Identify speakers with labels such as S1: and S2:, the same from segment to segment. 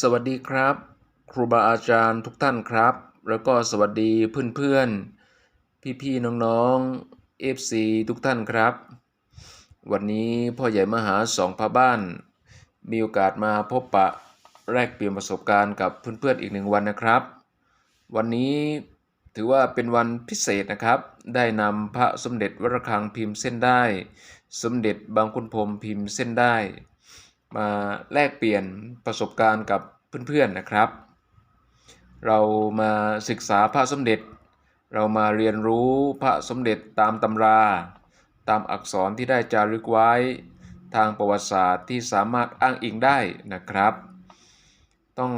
S1: สวัสดีครับ ครูบาอาจารย์ทุกท่านครับ แล้วก็สวัสดีเพื่อนๆ พี่ๆ น้องๆ FC ทุกท่านครับ วันนี้พ่อใหญ่มหาสองพระบ้าน มีโอกาสมาพบปะแลกเปลี่ยนประสบการณ์กับเพื่อนๆอีกหนึ่งวันนะครับ วันนี้ถือว่าเป็นวันพิเศษนะครับ ได้นำพระสมเด็จวรคังพิมพ์เส้นได้ สมเด็จบางคุณพรมพิมพ์เส้นได้ มาแลกเปลี่ยนประสบการณ์กับเพื่อนๆนะครับ เรามาศึกษาพระสมเด็จ เรามาเรียนรู้พระสมเด็จตามตำรา ตามอักษรที่ได้จารึกไว้ ทางประวัติศาสตร์ที่สามารถอ้างอิงได้นะครับ ต้อง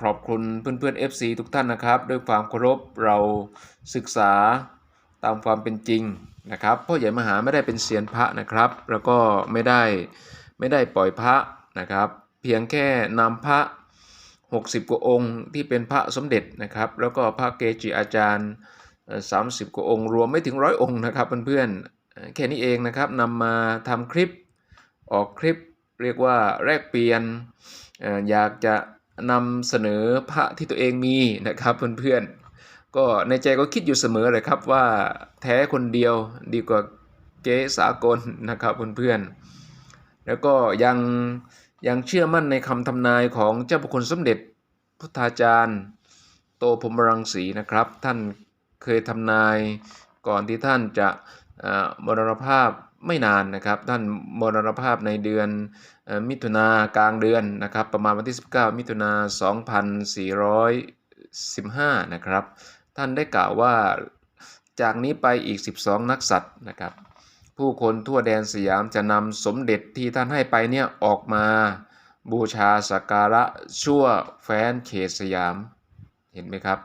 S1: ขอบคุณเพื่อนๆ FC ทุกท่านนะครับ ด้วยความเคารพเราศึกษาตามความเป็นจริงนะครับพ่อใหญ่มหาไม่ได้เป็นเซียนพระนะครับ แล้วก็ไม่ได้ ไม่ได้ปล่อยพระนะครับ เพียงแค่นำพระ 60 กว่าองค์ที่เป็นพระสมเด็จนะครับ แล้วก็พระเกจิอาจารย์ 30 กว่าองค์ รวมไม่ถึงร้อยองค์นะครับเพื่อนๆแค่นี้เองนะครับนำมาทำคลิปออกคลิปเรียกว่าแลกเปลี่ยนเอ่ออยากจะนำเสนอพระที่ตัวเองมีนะครับเพื่อนๆ ก็ในใจก็คิดอยู่เสมอเลยครับว่าแท้คนเดียวดีกว่าเก๊สากลนะครับเพื่อนๆ แล้วก็ยังยังเชื่อมั่นในคำทำนายของเจ้าพระคุณสมเด็จพุทธาจารย์ โตพรมรังสีนะครับ ท่านเคยทำนายก่อนที่ท่านจะมรณภาพไม่นานนะครับ ท่านมรณภาพในเดือนอมิถุนากลางเดือนนะครับ ประมาณวันที่ 19 มิถุนา2415 นะครับ ท่านได้กล่าวว่าจากนี้ไปอีก 12 นักสัตว์นะครับ ผู้คนทั่วแดนสยามจะนำสมเด็จที่ท่านให้ไปเนี่ยออกมา บูชาสักการะชั่วแฟนเขตสยาม เห็นไหมครับ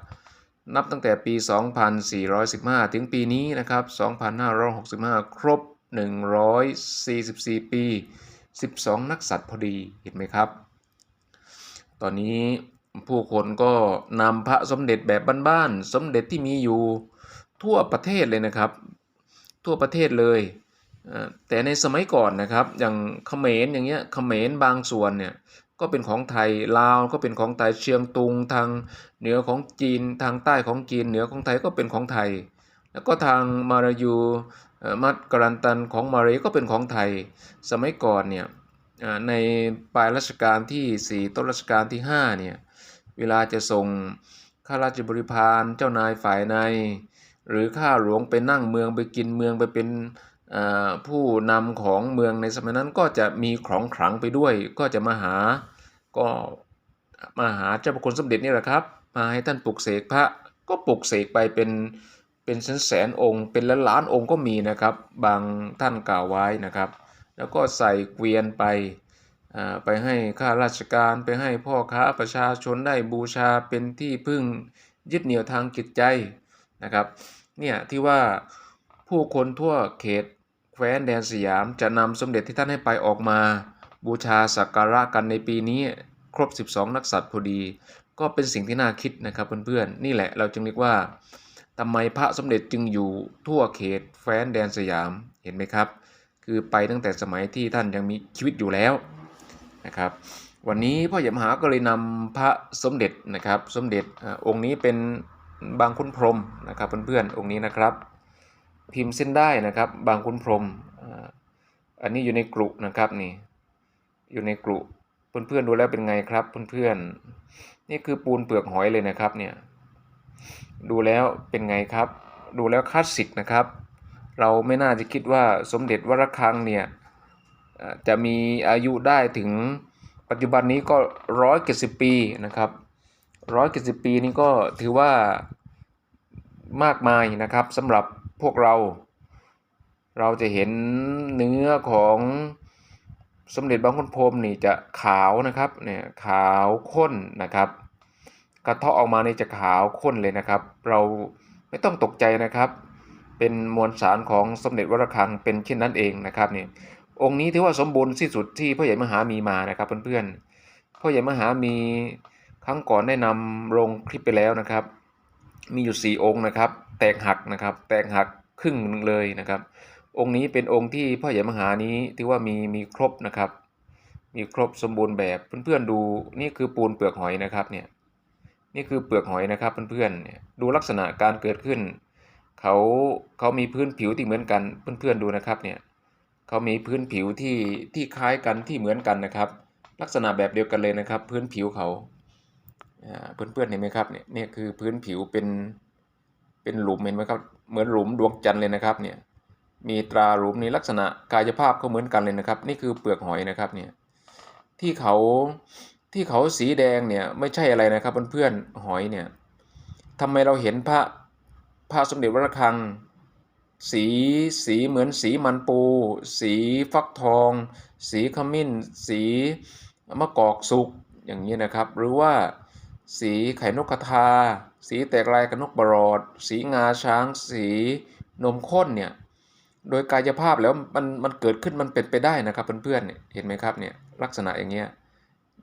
S1: นับตั้งแต่ปี 2415 ถึงปีนี้นะครับ 2565 ครบ 144 ปี 12 นักสัตว์พอดีเห็นไหมครับ ตอนนี้ผู้คนก็นำพระสมเด็จแบบบ้านๆ สมเด็จที่มีอยู่ทั่วประเทศเลยนะครับ ทั่วประเทศเลยแต่ในสมัยก่อนนะครับอย่างเขมรอย่างเงี้ยเขมรบางส่วนเนี่ยก็เป็นของไทยลาวก็เป็นของไทยเชียงตุง ทางเหนือของจีนทางใต้ของจีนเหนือของไทยก็เป็นของไทย แล้วก็ทางมาลายูมัดกรันตันของมาเลก็เป็นของไทย สมัยก่อนเนี่ยในปลายรัชกาลที่ 4 ต้นรัชกาลที่5เนี่ยเวลาจะส่งข้าราชบริพารเจ้านายฝ่ายใน หรือข้าหลวงไปนั่งเมืองไปกินเมืองไปเป็นผู้นำของเมืองในสมัยนั้นก็จะมีของขลังไปด้วย ก็จะมาหาก็มาหาเจ้าพระคุณสมเด็จนี่แหละครับ มาให้ท่านปลุกเสกพระก็ปลุกเสกไปเป็นเป็นแสนแสนองค์ เป็นล้านล้านองค์ก็มีนะครับ บางท่านกล่าวไว้นะครับ แล้วก็ใส่เกวียนไปไปให้ข้าราชการไปให้พ่อค้าประชาชนได้บูชาเป็นที่พึ่งยึดเหนี่ยวทางจิตใจ นะครับเนี่ยที่ว่าผู้คนทั่วเขตแคว้นแดนสยามจะนำสมเด็จที่ท่านให้ไปออกมา บูชาสักการะกันในปีนี้ครบ 12 นักสัตว์พอดี ก็เป็นสิ่งที่น่าคิดนะครับเพื่อนๆ นี่แหละเราจึงเรียกว่าทำไมพระสมเด็จจึงอยู่ทั่วเขตแคว้นแดนสยามเห็นไหมครับ คือไปตั้งแต่สมัยที่ท่านยังมีชีวิตอยู่แล้วนะครับ วันนี้พ่อใหญ่มหาก็เลยนำพระสมเด็จนะครับ สมเด็จอาองค์นี้เป็น บางคุณพรมนะครับเพื่อนๆองค์นี้นะครับ พิมพ์เส้นได้นะครับบางคุณพรมอันนี้อยู่ในกรุนะครับนี่อยู่ในกรุเพื่อนๆดูแล้วเป็นไงครับเพื่อนๆนี่คือปูนเปลือกหอยเลยนะครับเนี่ยดูแล้วเป็นไงครับ ดูแล้วคลาสสิกนะครับ เราไม่น่าจะคิดว่าสมเด็จวรคังเนี่ยจะมีอายุได้ถึงปัจจุบันนี้ก็ร้อยเจ็ดสิบปีนะครับ ร้อยเจ็ดสิบปีนี้ก็ถือว่ามากมายนะครับสำหรับพวกเรา เราจะเห็นเนื้อของสมเด็จบางคนพรมนี่จะขาวนะครับเนี่ยขาวข้นนะครับกระเทาะออกมานี่จะขาวข้นเลยนะครับ เราไม่ต้องตกใจนะครับ เป็นมวลสารของสมเด็จวรคังเป็นเช่นนั้นเองนะครับเนี่ยองค์นี้ถือว่าสมบูรณ์ที่สุดที่พ่อใหญ่มหามีมานะครับเพื่อนๆพ่อใหญ่มหามี ครั้งก่อนได้นำลงคลิปไปแล้วนะครับ มีอยู่สี่องค์นะครับ แตกหักนะครับ แตกหักครึ่งหนึ่งเลยนะครับ องค์นี้เป็นองค์ที่พ่อใหญ่มหานี้ถือว่ามีมีครบนะครับ มีครบสมบูรณ์แบบเพื่อนๆดูนี่คือปูนเปลือกหอยนะครับเนี่ยนี่คือเปลือกหอยนะครับเพื่อนๆเนี่ยดูลักษณะการเกิดขึ้นเขาเขามีพื้นผิวที่เหมือนกันเพื่อนๆดูนะครับเนี่ยเขามีพื้นผิวที่ที่คล้ายกันที่เหมือนกันนะครับ ลักษณะแบบเดียวกันเลยนะครับ พื้นผิวเขา เพื่อนๆเห็นไหมครับเนี่ยนี่คือพื้นผิวเป็นเป็นหลุมเห็นไหมครับเหมือนหลุมดวงจันทร์เลยนะครับเนี่ยมีตราหลุมนี้ลักษณะกายภาพก็เหมือนกันเลยนะครับ นี่คือเปลือกหอยนะครับเนี่ยที่เขาที่เขาสีแดงเนี่ยไม่ใช่อะไรนะครับเพื่อนๆหอยเนี่ยทำไมเราเห็นพระพระสมเด็จวัดระฆัง สีสีเหมือนสีมันปู สีฟักทอง สีขมิ้น สีมะกอกสุกอย่างนี้นะครับ หรือว่า สีไข่นกกระทา สีแตกลายกระนกบรอด สีงาช้าง สีนมข้นเนี่ย โดยกายภาพแล้วมันมันเกิดขึ้นมันเป็นไปได้นะครับเพื่อนๆเห็นไหมครับเนี่ยลักษณะอย่างเงี้ย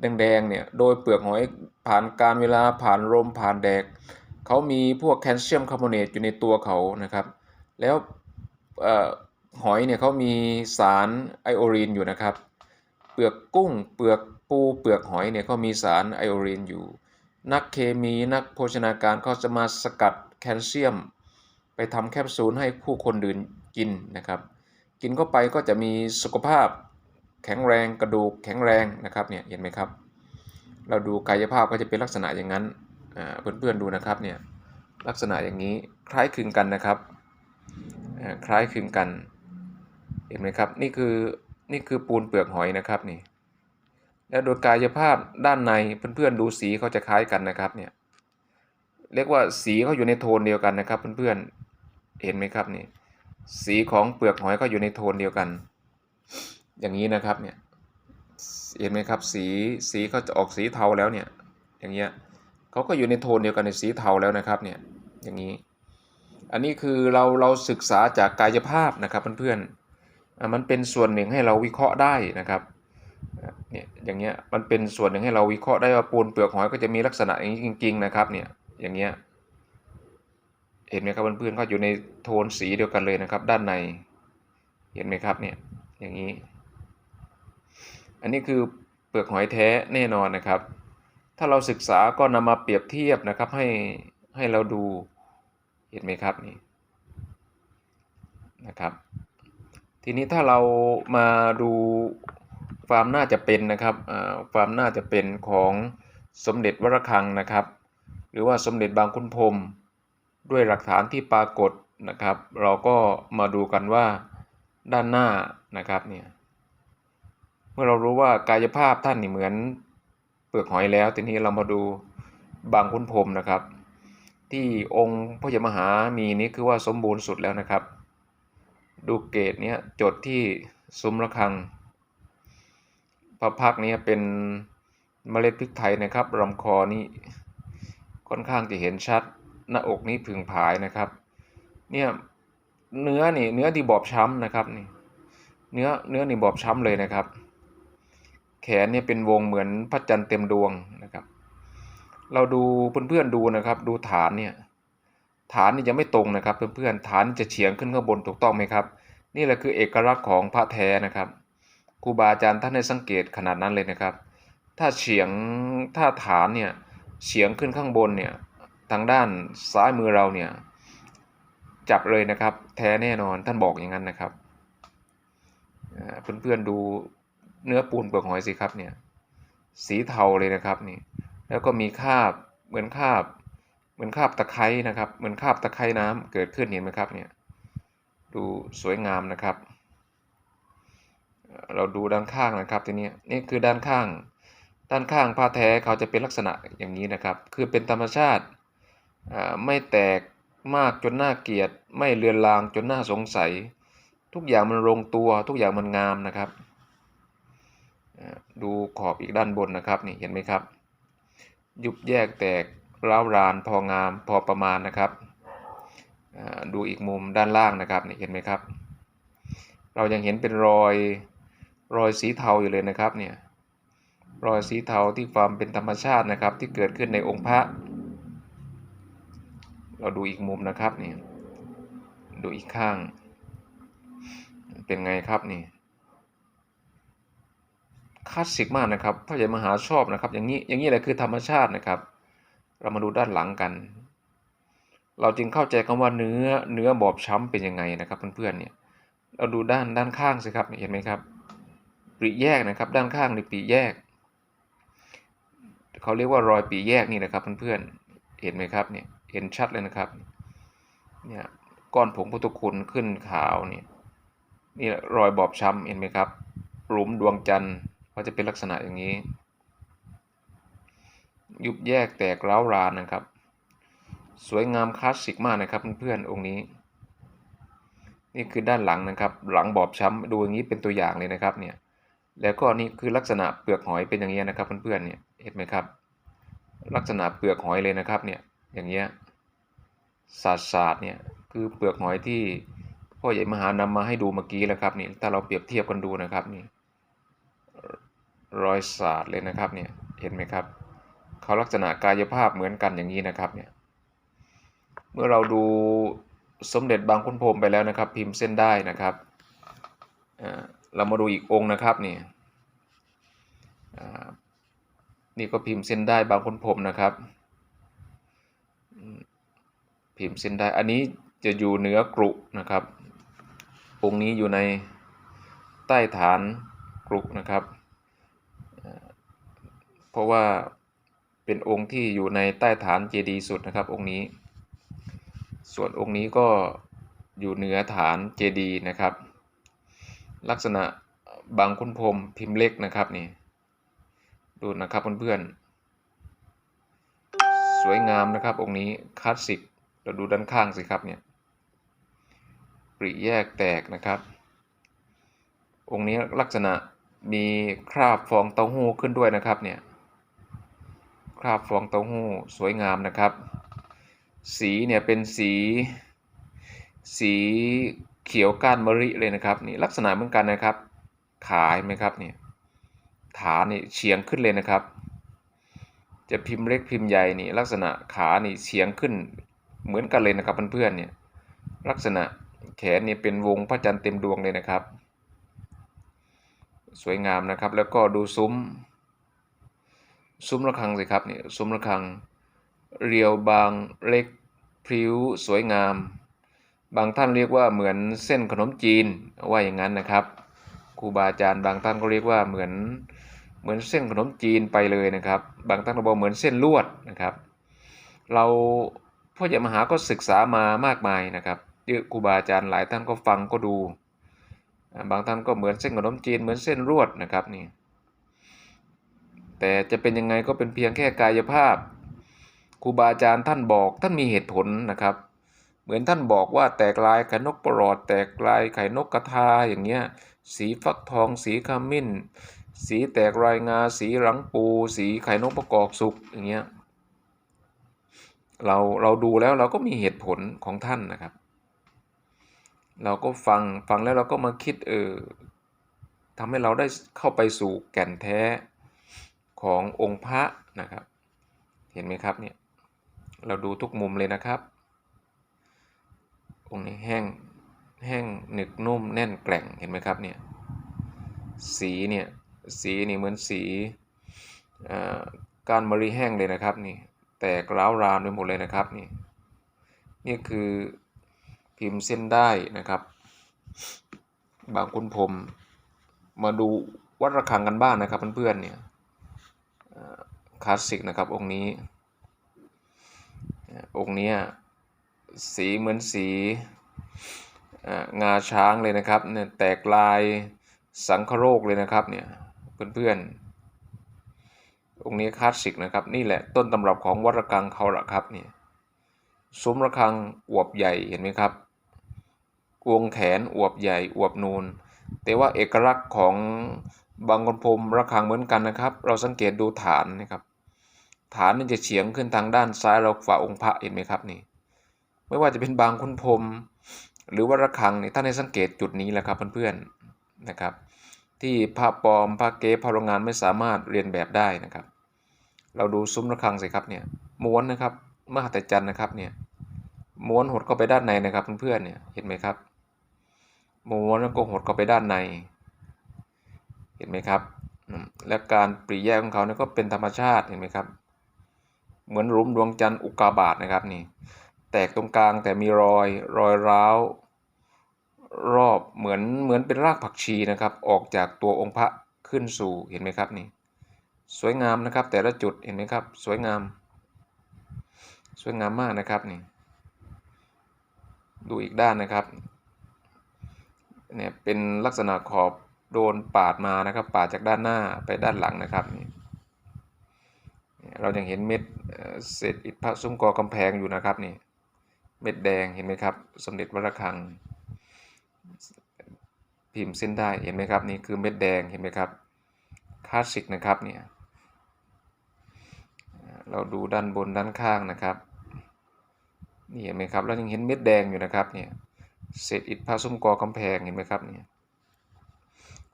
S1: แดงๆเนี่ยโดยเปลือกหอยผ่านการเวลาผ่านลมผ่านแดดเขามีพวกแคลเซียมคาร์บอเนตอยู่ในตัวเขานะครับ แล้วหอยเนี่ยเขามีสารไอโอรีนอยู่นะครับ เปลือกกุ้งเปลือกปูเปลือกหอยเนี่ยเขามีสารไอโอรีนอยู่ นักเคมีนักโภชนาการเขาจะมาสกัดแคลเซียม ไปทำแคปซูลให้ผู้คนดื่มกินนะครับ กินเข้าไปก็จะมีสุขภาพแข็งแรงกระดูกแข็งแรงนะครับเนี่ยเห็นไหมครับ เราดูกายภาพก็จะเป็นลักษณะอย่างนั้นเพื่อนๆดูนะครับเนี่ยลักษณะอย่างนี้คล้ายคลึงกันนะครับคล้ายคลึงกัน เห็นไหมครับนี่คือนี่คือปูนเปลือกหอยนะครับนี่ แล้วโดยกายภาพด้านในเพื่อนๆดูสีเขาจะคล้ายกันนะครับเนี่ยเรียกว่าสีเขาอยู่ในโทนเดียวกันนะครับ เพื่อนๆเห็นไหมครับนี่สีของเปลือกหอยก็อยู่ในโทนเดียวกัน อย่างนี้นะครับเนี่ยเห็นไหมครับสีสีเขาจะออกสีเทาแล้วเนี่ยอย่างเงี้ยเขาก็อยู่ในโทนเดียวกันในสีเทาแล้วนะครับเนี่ยอย่างนี้ อันนี้คือเราเราศึกษาจากกายภาพนะครับเพื่อนๆมันเป็นส่วนหนึ่งให้เราวิเคราะห์ได้นะครับ เนี่ยอย่างเงี้ยมันเป็นส่วนหนึ่งให้เราวิเคราะห์ได้ว่าปูนเปลือกหอยก็จะมีลักษณะอย่างนี้จริง ๆ นะครับเนี่ยอย่างเงี้ยเห็นไหมครับเพื่อนๆก็อยู่ในโทนสีเดียวกันเลยนะครับ ด้านในเห็นไหมครับเนี่ยอย่างนี้ อันนี้คือเปลือกหอยแท้แน่นอนนะครับ ถ้าเราศึกษาก็นำมาเปรียบเทียบนะครับให้ให้เราดูเห็นไหมครับนี่นะครับ ทีนี้ถ้าเรามาดู ความน่าจะเป็นนะครับความน่าจะเป็นของสมเด็จวรคังนะครับ หรือว่าสมเด็จบางคุณพรมด้วยหลักฐานที่ปรากฏนะครับ เราก็มาดูกันว่าด้านหน้านะครับเนี่ยเมื่อเรารู้ว่ากายภาพท่านนี่เหมือนเปลือกหอยแล้ว ทีนี้เรามาดูบางคุณพรมนะครับ ที่องค์พระยมหามีนี้คือว่าสมบูรณ์สุดแล้วนะครับ ดูเกตเนี้ยจดที่ซุ้มระฆัง พระพักนี้เป็นเมล็ดพริกไทยนะครับลำคอนี้ค่อนข้างจะเห็นชัดหน้าอกนี้ผึ่งผายนะครับ เนี่ยเนื้อนี่เนื้อที่บอบช้ำนะครับนี่เนื้อเนื้อนี่บอบช้ำเลยนะครับ แขนเนี่ยเป็นวงเหมือนพระจันทร์เต็มดวงนะครับ เราดูเพื่อนๆดูนะครับ ดูฐานเนี่ยฐานนี่จะไม่ตรงนะครับ เพื่อนๆฐานจะเฉียงขึ้นข้างบนถูกต้องไหมครับ นี่แหละคือเอกลักษณ์ของพระแท้นะครับ ครูบาอาจารย์ท่านได้สังเกตขนาดนั้นเลยนะครับ ถ้าเฉียงถ้าฐานเนี่ยเฉียงขึ้นข้างบนเนี่ยทางด้านซ้ายมือเราเนี่ยจับเลยนะครับ แท้แน่นอนท่านบอกอย่างนั้นนะครับเพื่อนๆดูเนื้อปูนเปลือกหอยสิครับเนี่ยสีเทาเลยนะครับนี่แล้วก็มีคาบเหมือนคาบเหมือนคาบตะไคร้นะครับ เหมือนคาบตะไคร้น้ำเกิดขึ้นเห็นไหมครับเนี่ยดูสวยงามนะครับ เราดูด้านข้างนะครับทีนี้นี่คือด้านข้าง ด้านข้างผ้าแท้เขาจะเป็นลักษณะอย่างนี้นะครับ คือเป็นธรรมชาติไม่แตกมากจนน่าเกลียด ไม่เลือนลางจนน่าสงสัย ทุกอย่างมันลงตัวทุกอย่างมันงามนะครับ ดูขอบอีกด้านบนนะครับนี่เห็นไหมครับ ยุบแยกแตกร้าวรานพองามพอประมาณนะครับดูอีกมุมด้านล่างนะครับนี่เห็นไหมครับ เรายังเห็นเป็นรอย รอยสีเทาอยู่เลยนะครับเนี่ยรอยสีเทาที่ความเป็นธรรมชาตินะครับ ที่เกิดขึ้นในองค์พระ เราดูอีกมุมนะครับนี่ดูอีกข้าง เป็นไงครับนี่ขลาสสิกมากนะครับพ่อใหญ่มหาชอบนะครับ อย่างนี้อย่างนี้แหละคือธรรมชาตินะครับ เรามาดูด้านหลังกัน เราจึงเข้าใจคำว่าเนื้อเนื้อบอบช้ำเป็นยังไงนะครับ เพื่อนๆเนี่ยเราดูด้านด้านข้างสิครับเห็นไหมครับ ปริแยกนะครับ ด้านข้างในปริแยกเขาเรียกว่ารอยปริแยกนี่นะครับเพื่อนๆเห็นไหมครับเนี่ยเห็นชัดเลยนะครับเนี่ยก้อนผงพุทธคุณขึ้นขาวเนี่ยนี่รอยบอบช้ำเห็นไหมครับหลุมดวงจันทร์ก็จะเป็นลักษณะอย่างนี้ ยุบแยกแตกร้าวรานนะครับ สวยงามคลาสสิกมากนะครับเพื่อนๆองค์นี้ นี่คือด้านหลังนะครับ หลังบอบช้ำดูอย่างนี้เป็นตัวอย่างเลยนะครับเนี่ย แล้วก็นี่คือลักษณะเปลือกหอยเป็นอย่างนี้ยนะครับเพื่อนๆเนี่ยเห็นไหมครับ ลักษณะเปลือกหอยเลยนะครับเนี่ยอย่างเงี้ยสาดสาดเนี่ยคือเปลือกหอยที่พ่อใหญ่มหานำมาให้ดูเมื่อกี้แล้วครับนี่ถ้าเราเปรียบเทียบกันดูนะครับนี่รอยสาดเลยนะครับเนี่ยเห็นไหมครับเขาลักษณะกายภาพเหมือนกันอย่างนี้นะครับเนี่ยเมื่อเราดูสมเด็จบางขุนพรมไปแล้วนะครับ พิมพ์เส้นได้นะครับ เรามาดูอีกองค์นะครับนี่นี่ก็พิมพ์เส้นได้บางขุนพรมนะครับ พิมพ์เส้นได้อันนี้จะอยู่เหนือกรุนะครับ องค์นี้อยู่ในใต้ฐานกรุนะครับ เพราะว่าเป็นองค์ที่อยู่ในใต้ฐานเจดีย์สุดนะครับ องค์นี้ ส่วนองค์นี้ก็อยู่เหนือฐานเจดีย์นะครับ ลักษณะบางคุณพรมพิมพ์เล็กนะครับนี่ดูนะครับเพื่อนๆสวยงามนะครับ องค์นี้คลาสสิกเราดูด้านข้างสิครับเนี่ยปริแยกแตกนะครับ องค์นี้ลักษณะมีคราบฟองเต้าหู้ขึ้นด้วยนะครับเนี่ยคราบฟองเต้าหู้สวยงามนะครับ สีเนี่ยเป็นสีสี เขียวก้านมะริเลยนะครับนี่ลักษณะเหมือนกันนะครับ ขาเห็นไหมครับเนี่ยฐานนี่เฉียงขึ้นเลยนะครับ จะพิมพ์เล็กพิมพ์ใหญ่นี่ลักษณะขานี่เฉียงขึ้นเหมือนกันเลยนะครับเพื่อนๆเนี่ยลักษณะแขนนี่เป็นวงพระจันทร์เต็มดวงเลยนะครับ สวยงามนะครับแล้วก็ดูซุ้ม ซุ้มระฆังสิครับนี่ซุ้มระฆังเรียวบางเล็กพริ้วสวยงาม บางท่านเรียกว่าเหมือนเส้นขนมจีนว่าอย่างนั้นนะครับครูบาอาจารย์บางท่านก็เรียกว่าเหมือนเหมือนเส้นขนมจีนไปเลยนะครับ บางท่านก็บอกเหมือนเส้นลวดนะครับ เราพ่อใหญ่มหาก็ศึกษามามากมายนะครับเยอะครูบาอาจารย์หลายท่านก็ฟังก็ดู บางท่านก็เหมือนเส้นขนมจีนเหมือนเส้นรวดนะครับนี่แต่จะเป็นยังไงก็เป็นเพียงแค่กายภาพครูบาอาจารย์ท่านบอกท่านมีเหตุผลนะครับ เหมือนท่านบอกว่าแตกลายไข่นกปลอด แตกลายไข่นกกระทาอย่างเงี้ย สีฟักทอง สีขมิ้น สีแตกรายงา สีหลังปู สีไข่นกประกอบสุกอย่างเงี้ย เราเราดูแล้วเราก็มีเหตุผลของท่านนะครับ เราก็ฟังฟังแล้วเราก็มาคิดเออทำให้เราได้เข้าไปสู่แก่นแท้ขององค์พระนะครับ เห็นไหมครับเนี่ย เราดูทุกมุมเลยนะครับ องค์นี้แห้งแห้งหนึกนุ่มแน่นแกร่งเห็นไหมครับเนี่ยสีเนี่ยสีนี่เหมือนสีการมริแห้งเลยนะครับนี่แตกร้าวรามไปหมดเลยนะครับนี่นี่คือพิมพ์เส้นได้นะครับ บางคุณผมมาดูวัดระฆังกันบ้างนะครับเพื่อนๆเนี่ยคลาสสิกนะครับองค์นี้องค์นี้ สีเหมือนสีงาช้างเลยนะครับเนี่ยแตกลายสังคโรคเลยนะครับเนี่ยเพื่อนๆองค์นี้คลาสสิกนะครับ นี่แหละต้นตำรับของวัดระฆังเขาละครับเนี่ยซุ้มระฆังอวบใหญ่เห็นไหมครับวงแขนอวบใหญ่อวบนูน แต่ว่าเอกลักษณ์ของบางคนพรมระฆังเหมือนกันนะครับ เราสังเกตดูฐานนะครับ ฐานนี่จะเฉียงขึ้นทางด้านซ้ายเราฝ่าองค์พระเห็นไหมครับนี่ ไม่ว่าจะเป็นบางคุณพรมหรือว่าระฆังนี่ท่านให้สังเกตจุดนี้แหละครับเพื่อนๆนะครับ ที่พระปลอมพระเก๊พระโรงงานไม่สามารถเรียนแบบได้นะครับ เราดูซุ้มระฆังสิครับเนี่ยม้วนนะครับมหัศจรรย์นะครับเนี่ยม้วนหดเข้าไปด้านในนะครับเพื่อนๆเนี่ยเห็นไหมครับม้วนแล้วก็หดเข้าไปด้านใน เห็นไหมครับ และการปริแยกของเขาเนี่ยก็เป็นธรรมชาติเห็นไหมครับ เหมือนหลุมดวงจันทร์อุกกาบาตนะครับนี่ แตกตรงกลางแต่มีรอยรอยร้าว รอบเหมือนเหมือนเป็นรากผักชีนะครับ ออกจากตัวองค์พระขึ้นสู่เห็นไหมครับนี่สวยงามนะครับ แต่ละจุดเห็นไหมครับ สวยงาม สวยงามมากนะครับนี่ดูอีกด้านนะครับเนี่ยเป็นลักษณะขอบโดนปาดมานะครับ ปาดจากด้านหน้าไปด้านหลังนะครับนี่เรายังเห็นเม็ดเศษอิฐพระซุ้มกอกำแพงอยู่นะครับนี่ เม็ดแดงเห็นไหมครับ สมเด็จวระฆัง พิมพ์เส้นได้เห็นไหมครับนี่คือเม็ดแดงเห็นไหมครับคลาสสิกนะครับเนี่ยเราดูด้านบนด้านข้างนะครับนี่เห็นไหมครับแล้วยังเห็นเม็ดแดงอยู่นะครับเนี่ยเศษอิฐพระซุ้มกอกำแพงเห็นไหมครับเนี่ย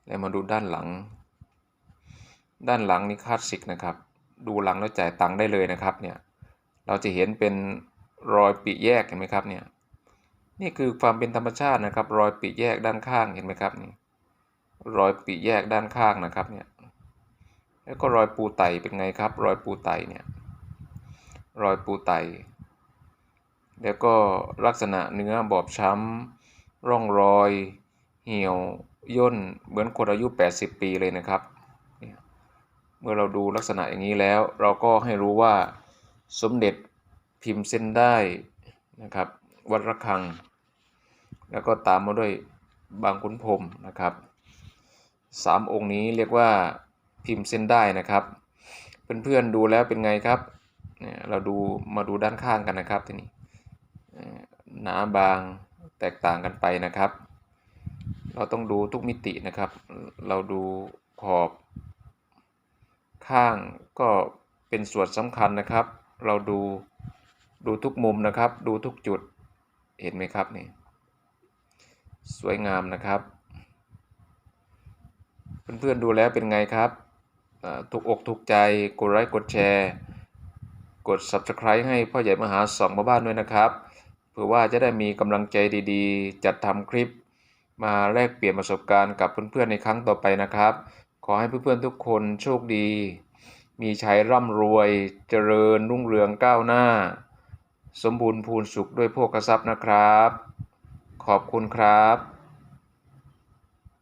S1: แล้วมาดูด้านหลัง ด้านหลังนี่คลาสสิกนะครับ ดูหลังแล้วจ่ายตังค์ได้เลยนะครับเนี่ยเราจะเห็นเป็น รอยปีแยกเห็นไหมครับเนี่ยนี่คือความเป็นธรรมชาตินะครับ รอยปีแยกด้านข้างเห็นไหมครับนี่รอยปีแยกด้านข้างนะครับเนี่ยแล้วก็รอยปูไตเป็นไงครับ รอยปูไตเนี่ยรอยปูไต แล้วก็ลักษณะเนื้อบอบช้ำร่องรอย เหี่ยวย่นเหมือนคนอายุ 80 ปีเลยนะครับเนี่ยเมื่อเราดูลักษณะอย่างนี้แล้ว เราก็ให้รู้ว่าสมเด็จ พิมพ์เส้นได้นะครับ วัดระฆัง แล้วก็ตามมาด้วยบางขุนพรมนะครับสามองค์นี้เรียกว่าพิมพ์เส้นได้นะครับ เพื่อนๆดูแล้วเป็นไงครับเราดูมาดูด้านข้างกันนะครับทีนี้หนาบางแตกต่างกันไปนะครับ เราต้องดูทุกมิตินะครับ เราดูขอบ ข้างก็เป็นส่วนสำคัญนะครับ เราดู ดูทุกมุมนะครับ ดูทุกจุด เห็นไหมครับนี่ สวยงามนะครับ เพื่อนๆดูแล้วเป็นไงครับ ถูกอกถูกใจ กดไลค์กดแชร์ กด Subscribe ให้พ่อใหญ่มหาสองมาบ้านด้วยนะครับเพื่อว่าจะได้มีกำลังใจดีๆ จัดทำคลิป มาแลกเปลี่ยนประสบการณ์กับเพื่อนๆในครั้งต่อไปนะครับ ขอให้เพื่อนๆทุกคนโชคดี มีชัยร่ำรวย เจริญรุ่งเรืองก้าวหน้า สมบูรณ์พูนสุขด้วยโภคทรัพย์นะครับ ขอบคุณครับ